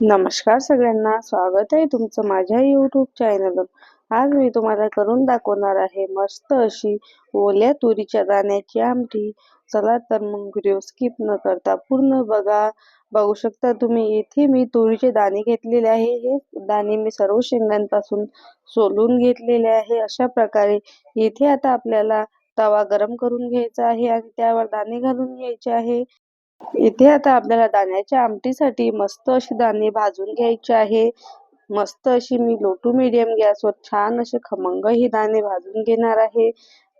नमस्कार सगळ्यांना स्वागत आहे तुमचं माझ्या युट्यूब चॅनलवर आज मी तुम्हाला करून दाखवणार आहे मस्त अशी ओल्या तुरीच्या दाण्याची आमटी. चला तर मग व्हिडिओ स्किप न करता पूर्ण बघा. बघू शकता तुम्ही इथे मी तुरीचे दाणे घेतलेले आहे. हे दाणे मी सर्व शेंगांपासून सोलून घेतलेले आहे. अशा प्रकारे इथे आता आपल्याला तवा गरम करून घ्यायचा आहे आणि त्यावर दाणे घालून घ्यायचे आहे. इथे आता आपल्याला दाण्याच्या आमटीसाठी मस्त अशी दाणे भाजून घ्यायचे आहे. मस्त अशी मी लो टू मिडियम गॅसवर छान असे खमंग ही दाणे भाजून घेणार आहे.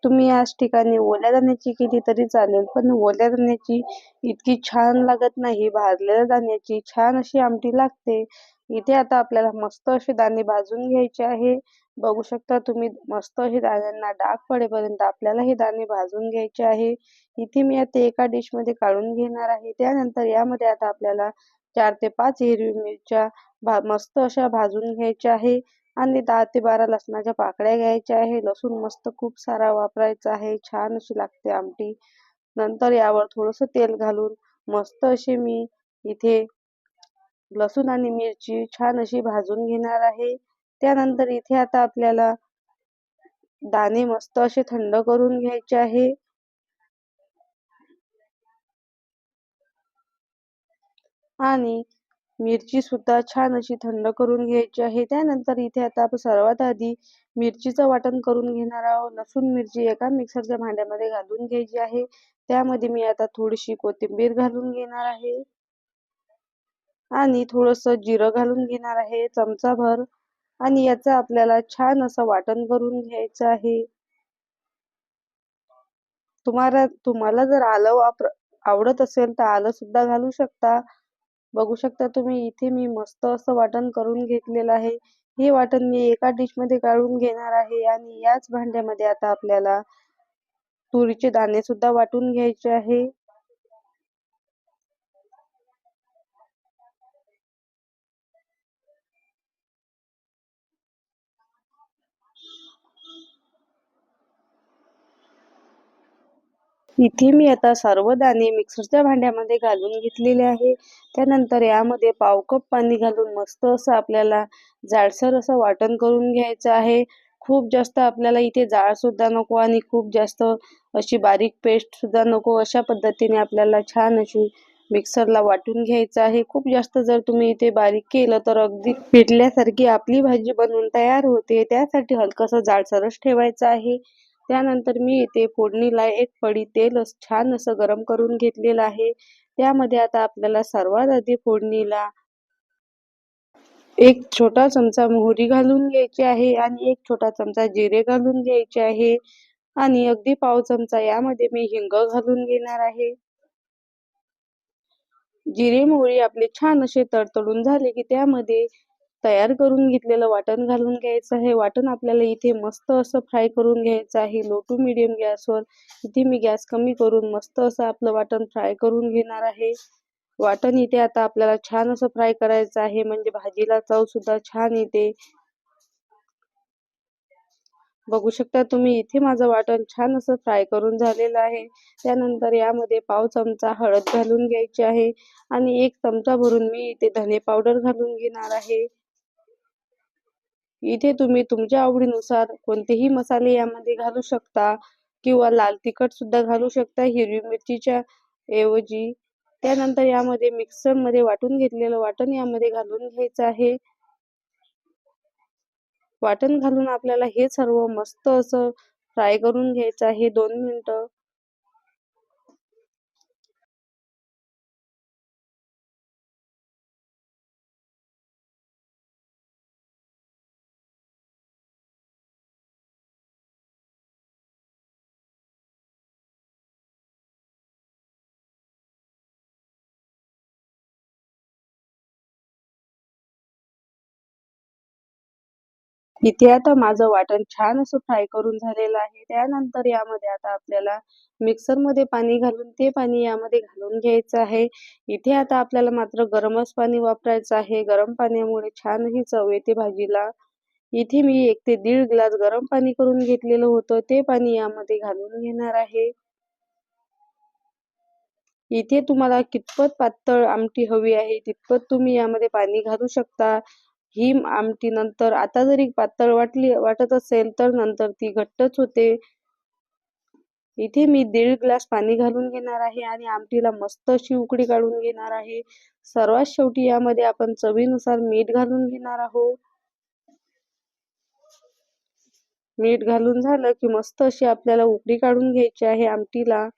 तुम्ही याच ठिकाणी ओल्या दाण्याची केली तरी चालेल पण ओल्या दाण्याची इतकी छान लागत नाही. भाजलेल्या दाण्याची छान अशी आमटी लागते. इथे आता आपल्याला मस्त असे दाणे भाजून घ्यायचे आहे. बघू शकता तुम्ही मस्त हे दाण्यांना डाग पडेपर्यंत आपल्याला हे दाणे भाजून घ्यायचे आहे. इथे मी आता एका डिशमध्ये काढून घेणार आहे. त्यानंतर यामध्ये आता आपल्याला चार ते पाच हिरवी मिरच्या मस्त अशा भाजून घ्यायच्या आहे. आणि दहा ते बारा लसणाच्या पाकळ्या घ्यायच्या आहे. लसूण मस्त खूप सारा वापरायचा आहे. छान अशी लागते आमटी. नंतर यावर थोडस तेल घालून मस्त अशी मी इथे लसूण आणि मिरची छान अशी भाजून घेणार आहे. त्यानंतर इथे आता आपल्याला दाणे मस्त असे थंड करून घ्यायचे आहे. आणि मिरची सुद्धा छान अशी थंड करून घ्यायची आहे. त्यानंतर इथे आता आपण सर्वात आधी मिरचीचं वाटण करून घेणार आहोत. लसूण मिरची एका मिक्सरच्या भांड्यामध्ये घालून घ्यायची आहे. त्यामध्ये मी आता थोडीशी कोथिंबीर घालून घेणार आहे. आणि थोडस जिरं घालून घेणार आहे. चमचाभर आणि याचं आपल्याला छान असं वाटण करून घ्यायचं आहे. तुम्हाला तुम्हाला जर आलं वापर आवडत असेल तर आलं सुद्धा घालू शकता. बघू शकता तुम्ही इथे मी मस्त असं वाटण करून घेतलेलं आहे. हे वाटण मी एका डिशमध्ये काढून घेणार आहे आणि याच भांड्यामध्ये आता आपल्याला तुरीचे दाणे सुद्धा वाटून घ्यायचे आहे. इथे मी आता सर्व दाणे मिक्सरच्या भांड्यामध्ये घालून घेतलेले आहे. त्यानंतर यामध्ये पाव कप पाणी घालून मस्त असं आपल्याला जाडसर असं वाटण करून घ्यायचं आहे. खूप जास्त आपल्याला इथे जाळसुद्धा नको आणि खूप जास्त अशी बारीक पेस्ट सुद्धा नको अशा पद्धतीने आपल्याला छान अशी मिक्सरला वाटून घ्यायचं आहे. खूप जास्त जर तुम्ही इथे बारीक केलं तर अगदी पिटल्यासारखी आपली भाजी बनवून तयार होते. त्यासाठी हलकंसं जाडसरच ठेवायचं आहे. त्यानंतर मी इथे फोडणीला एक पडी तेल छान असं गरम करून घेतलेलं आहे. त्यामध्ये आता आपल्याला सर्वात आधी फोडणीला एक छोटा चमचा मोहरी घालून घ्यायची आहे आणि एक छोटा चमचा जिरे घालून घ्यायचे आहे. आणि अगदी पाव चमचा यामध्ये मी हिंग घालून घेणार आहे. जिरे मोहरी आपले छान असे तडतडून झाले की त्यामध्ये तयार करून घेतलेलं वाटण घालून घ्यायचं आहे. वाटण आपल्याला इथे मस्त असं फ्राय करून घ्यायचं आहे. लो टू मिडियम गॅसवर इथे मी गॅस कमी करून मस्त असं आपलं वाटण फ्राय करून घेणार आहे. वाटण इथे आता आपल्याला छान असं फ्राय करायचं आहे. म्हणजे भाजीला चव सुद्धा छान येते. बघू शकता तुम्ही इथे माझं वाटण छान असं फ्राय करून झालेलं आहे. त्यानंतर यामध्ये पाव चमचा हळद घालून घ्यायची आहे. आणि एक चमचा भरून मी इथे धने पावडर घालून घेणार आहे. इथे तुम्ही तुमच्या आवडीनुसार कोणतेही मसाले यामध्ये घालू शकता किंवा लाल तिखट सुद्धा घालू शकता हिरवी मिरचीच्या ऐवजी. त्यानंतर यामध्ये मिक्सरमध्ये वाटून घेतलेलं वाटण यामध्ये घालून घ्यायचं आहे. वाटण घालून आपल्याला हे सर्व मस्त असं फ्राय करून घ्यायचं आहे दोन मिनटं. इथे आता माझं वाटण छान असं फ्राय करून झालेलं आहे. त्यानंतर यामध्ये आता आपल्याला मिक्सरमध्ये पाणी घालून ते पाणी यामध्ये घालून घ्यायचं आहे. इथे आता आपल्याला मात्र गरमच पाणी वापरायचं आहे. गरम पाण्यामुळे छान ही चव येते भाजीला. इथे मी एक ते दीड ग्लास गरम पाणी करून घेतलेलं होतं. ते पाणी यामध्ये घालून घेणार आहे. इथे तुम्हाला कितपत पातळ आमटी हवी आहे तितपत तुम्ही यामध्ये पाणी घालू शकता. ही आमटी नंतर आता जरी पातळ वाटली वाटत असेल तर नंतर ती घट्टच होते. इथे मी दीड ग्लास पाणी घालून घेणार आहे आणि आमटीला मस्त अशी उकडी काढून घेणार आहे. सर्वात शेवटी यामध्ये आपण चवीनुसार मीठ घालून घेणार आहोत. मीठ घालून झालं की मस्त अशी आपल्याला उकडी काढून घ्यायची आहे आमटीला.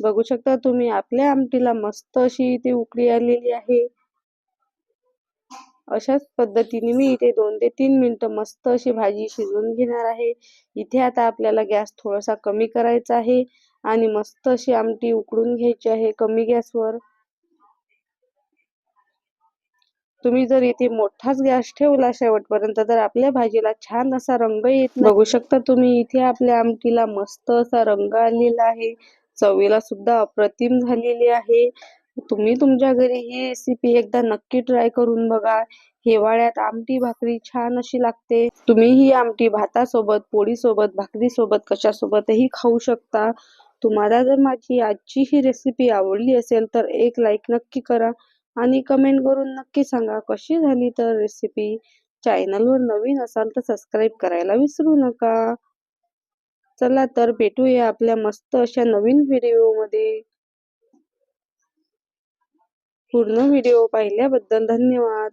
बघू शकता तुम्ही आपल्या आमटीला मस्त अशी इथे उकळी आलेली आहे. अशाच पद्धतीने मी इथे दोन ते तीन मिनटं मस्त अशी भाजी शिजवून घेणार आहे. इथे आता आपल्याला गॅस थोडासा कमी करायचा आहे आणि मस्त अशी आमटी उकळून घ्यायची आहे कमी गॅसवर. तुम्ही जर इथे मोठाच गॅस ठेवला शेवटपर्यंत तर आपल्या भाजीला छान असा रंग येत बघू शकता तुम्ही इथे आपल्या आमटीला मस्त असा रंग आलेला आहे. चवीला सुद्धा अप्रतिम झालेली आहे. तुम्ही तुमच्या घरी ही रेसिपी एकदा नक्की ट्राय करून बघा. हिवाळ्यात आमटी भाकरी छान अशी लागते. तुम्ही ही आमटी भातासोबत पोळीसोबत भाकरीसोबत कशासोबतही खाऊ शकता. तुम्हाला जर माझी आजची ही रेसिपी आवडली असेल तर एक लाईक नक्की करा आणि कमेंट करून नक्की सांगा कशी झाली तर रेसिपी चॅनलवर नवीन असाल तर सबस्क्राईब करायला विसरू नका. चला तर भेटूया आपल्या मस्त अशा नवीन व्हिडिओमध्ये पूर्ण व्हिडिओ पाहिल्याबद्दल धन्यवाद.